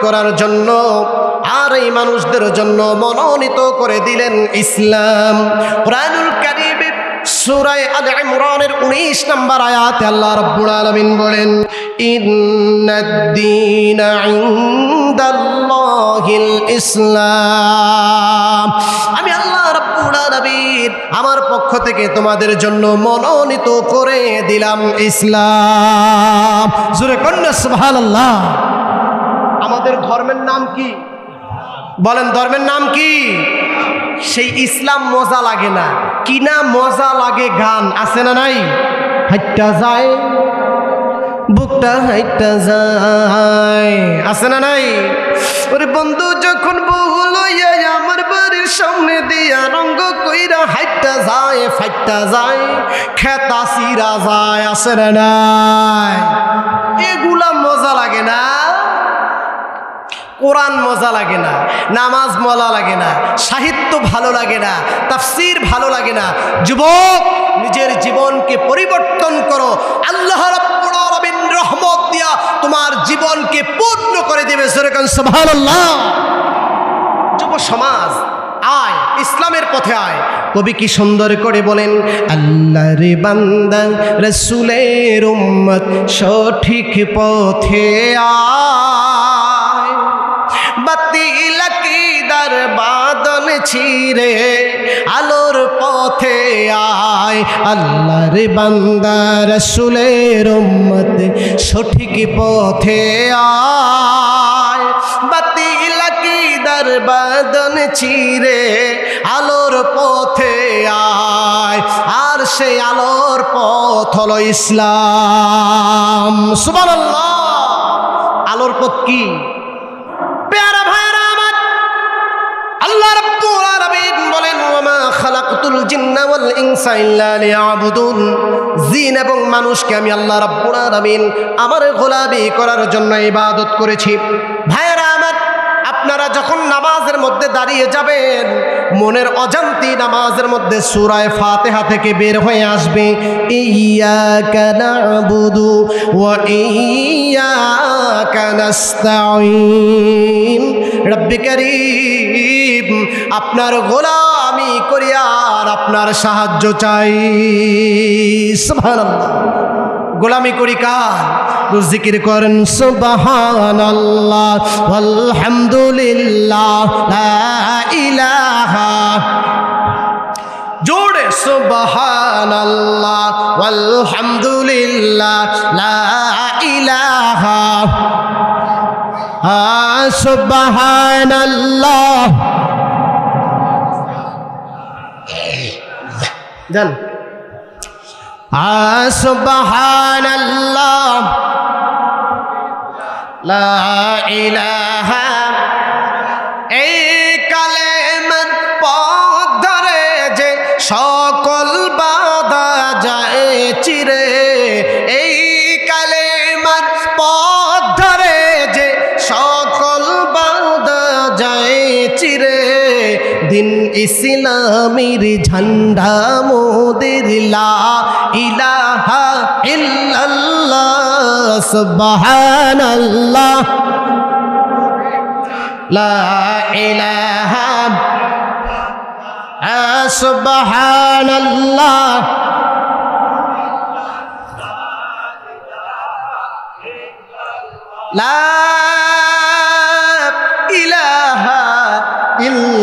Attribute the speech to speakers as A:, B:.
A: করার জন্য আর এই মানুষদের জন্য মনোনীত করে দিলেন ইসলাম। কোরআনুল কারিমের সূরায়ে আল ইমরানের 19 নম্বর আয়াতে আল্লাহ রাব্বুল আলামিন বলেন, ইন্নাদ-দীনা ইনদাল্লাহিল ইসলাম। আমি আল্লাহ রাব্বুল আলামিন আমার পক্ষ থেকে তোমাদের জন্য মনোনীত করে দিলাম ইসলাম। জোরে কন্যা সুবহানাল্লাহ। আমাদের ধর্মের নাম কি? বলেন, ধর্মের নাম কি? সেই ইসলাম মজা লাগে না। কিনা মজা লাগে গান, আছে না নাই? হাইটা যায়, বুকটা হাইটা যায়, আছে না নাই? ওরে বন্ধু, যখন বহু লইয়া আমার বাড়ির সামনে দিয়া রঙ্গ কইরা হাইটা যায় ফাইটা যায়, খেতা সিরা যায়, আছে না নাই? কোরআন মজা লাগে না, নামাজ মজা লাগে না, সাহিত্য ভালো লাগে না, তাফসির ভালো লাগে না। যুবক, নিজের জীবনকে পরিবর্তন করো। আল্লাহ রহমত দিয়া তোমার জীবনকে পূর্ণ করে দেবে। যুব সমাজ, আয়, ইসলামের পথে আয়। কবি কি সুন্দর করে বলেন আল্লাহ রে বান্দা রসুলের উম্মত সঠিক পথে আয়। ছিঁড়ে আলোর পথে আয়। আল্লাহর বান্দা, রসুলের উম্মত সঠিক পথে আয়। বাতিল আকিদার বাদন ছিঁড়ে আলোর পথে আয়। আর সেই আলোর পথ হলো ইসলাম। সুবহানাল্লাহ। আলোর পথ কি? পেয়ারা ভাইরা আমার, আল্লাহ জিন্না ওয়াল ইনসা ইল্লা লিয়াবুদুন। জিন এবং মানুষকে আমি আল্লাহ রাব্বুল আলামিন আমার করার জন্য ইবাদত করেছি। আমার, আপনারা যখন নামাজের মধ্যে দাঁড়িয়ে যাবেন, মনের অজান্তি নামাজের মধ্যে সুরায় ফাতেহা থেকে বের হয়ে আসবে। ইয়াকা নাবুদু ওয়া ইয়াকা নাস্তাঈন। রব্বি করিম, আপনার গোলামি করি আর আপনার সাহায্য চাই। গোলামি করি কার? জিকির করেন, সুবহানাল্লাহ। আলহামদুলিল্লাহ লা ইলাহা। জোরে, সুবহানাল্লাহ। আলহামদুলিল্লাহ লা ইলাহা। সুবহানাল্লাহ। যান আসবাহান আল্লাহ লা ইলাহা এই কালেমত পথ ধরে যে সকল বাধা যায় চিরে, এই দিন ইসলামের ঝান্ডা মোদের লা ইলাহা ইল্লাল্লাহ সুবহানাল্লাহ। লা ইলাহা সুবহানাল্লাহ। লা